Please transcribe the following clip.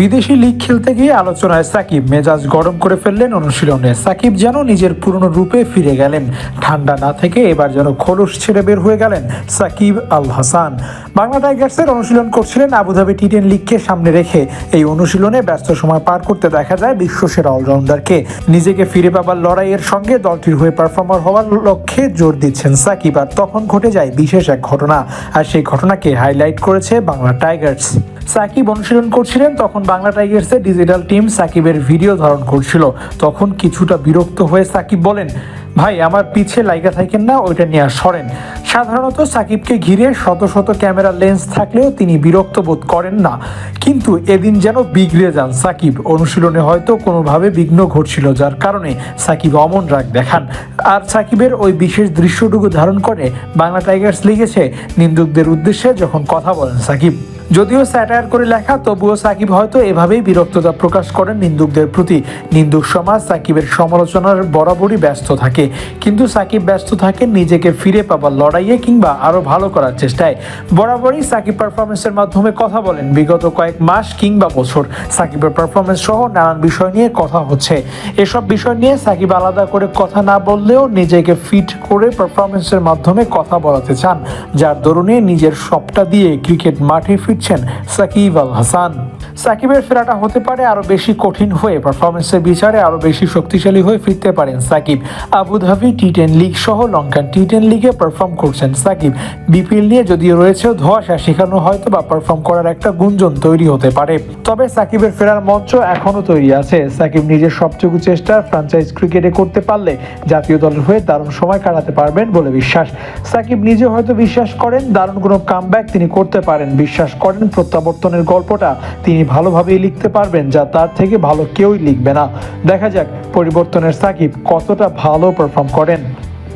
বিদেশি লিগ খেলতে গিয়ে আলোচনায় সাকিব মেজাজ গরম করে ফেললেন অনুশীলনে। সাকিব যেন নিজের পুরনো রূপে ফিরে গেলেন। ঠান্ডা না থেকে এবার যেন খোলস ছেড়ে বের হয়ে গেলেন সাকিব আল হাসান। বাংলা টাইগার্সের অনুশীলন করছিলেন আবুধাবি টি টেন লিগকে সামনে রেখে। এই অনুশীলনে ব্যস্ত সময় পার করতে দেখা যায় বিশ্বসেরা অলরাউন্ডারকে। নিজেকে ফিরে পাবার লড়াইয়ের সঙ্গে দলটির হয়ে পারফর্মার হওয়ার লক্ষ্যে জোর দিচ্ছেন সাকিব। আর তখন ঘটে যায় বিশেষ এক ঘটনা। আর সেই ঘটনাকে হাইলাইট করেছে বাংলা টাইগার্স সাকিব অনুশীলন করছিলেন, তখন বাংলা টাইগার্সের ডিজিটাল টিম সাকিবের ভিডিও ধারণ করছিল। তখন কিছুটা বিরক্ত হয়ে সাকিব বলেন, ভাই, আমার পিছে লাইগা থাকেন না, ওইটা নিয়ে সরেন। সাধারণত সাকিবকে ঘিরে শত শত ক্যামেরা লেন্স থাকলেও তিনি বিরক্ত বোধ করেন না। কিন্তু এদিন যেন বিগড়ে যান সাকিব। অনুশীলনে হয়তো কোনোভাবে বিঘ্ন ঘটছিল, যার কারণে সাকিব অমন রাগ দেখান। আর সাকিবের ওই বিশেষ দৃশ্যটুকু ধারণ করে বাংলা টাইগার্স লিগেছে নিন্দুকদের উদ্দেশ্যে যখন কথা বলেন সাকিব। যদিও স্যাটায়ার করে লেখা, তবুও সাকিব হয়তো এভাবেই বিরক্ততা প্রকাশ করেন নিন্দুকদের প্রতি। নিন্দুক সমাজ সাকিবের সমালোচনার বরাবরই ব্যস্ত থাকে। কিন্তু সাকিব ব্যস্ত থাকে নিজেকে ফিরে পাবার লড়াইয়ে কিংবা আরও ভালো করার চেষ্টায়। বরাবরই সাকিব পারফরমেন্সের মাধ্যমে কথা বলেন। বিগত কয়েক মাস কিংবা বছর সাকিবের পারফরমেন্স সহ নানান বিষয় নিয়ে কথা হচ্ছে। এসব বিষয় নিয়ে সাকিব আলাদা করে কথা না বললেও নিজেকে ফিট করে পারফরমেন্সের মাধ্যমে কথা বলাতে চান। যার দরুনে নিজের সবটা দিয়ে ক্রিকেট মাঠে ফিরছেন সাকিব আল হাসান। সাকিবের ফেরাটা হতে পারে আরও বেশি কঠিন হয়ে পারফরমেন্সের বিচারে আরও বেশি শক্তিশালী হয়ে ফিরতে পারেন Shakib. Abu Dhabi T ten league সহ লঙ্কান টি টেন লিগে পারফর্ম করছেন সাকিব। বিপিএল নিয়ে যদিও রয়েছে ধোয়াশা সেখানে হয়তো বা পারফর্ম করার একটা গুঞ্জন তৈরি হতে পারে। তবে সাকিবের ফেরার মঞ্চ এখনও তৈরি আছে। সাকিব নিজের সবটুকু চেষ্টা ফ্রাঞ্চাইজ ক্রিকেটে করতে পারলে জাতীয় দলের হয়ে দারুণ সময় কাটাতে পারবেন বলে বিশ্বাস। সাকিব নিজে হয়তো বিশ্বাস করেন, দারুণ কোনো কামব্যাক তিনি করতে পারেন, বিশ্বাস করেন প্রত্যাবর্তনের গল্পটা। তিনি ভালোভাবেই লিখতে পারবেন, যা তার থেকে ভালো কেউই লিখবে না। দেখা যাক পরিবর্তনের সাকিব কতটা ভালো পারফর্ম করেন।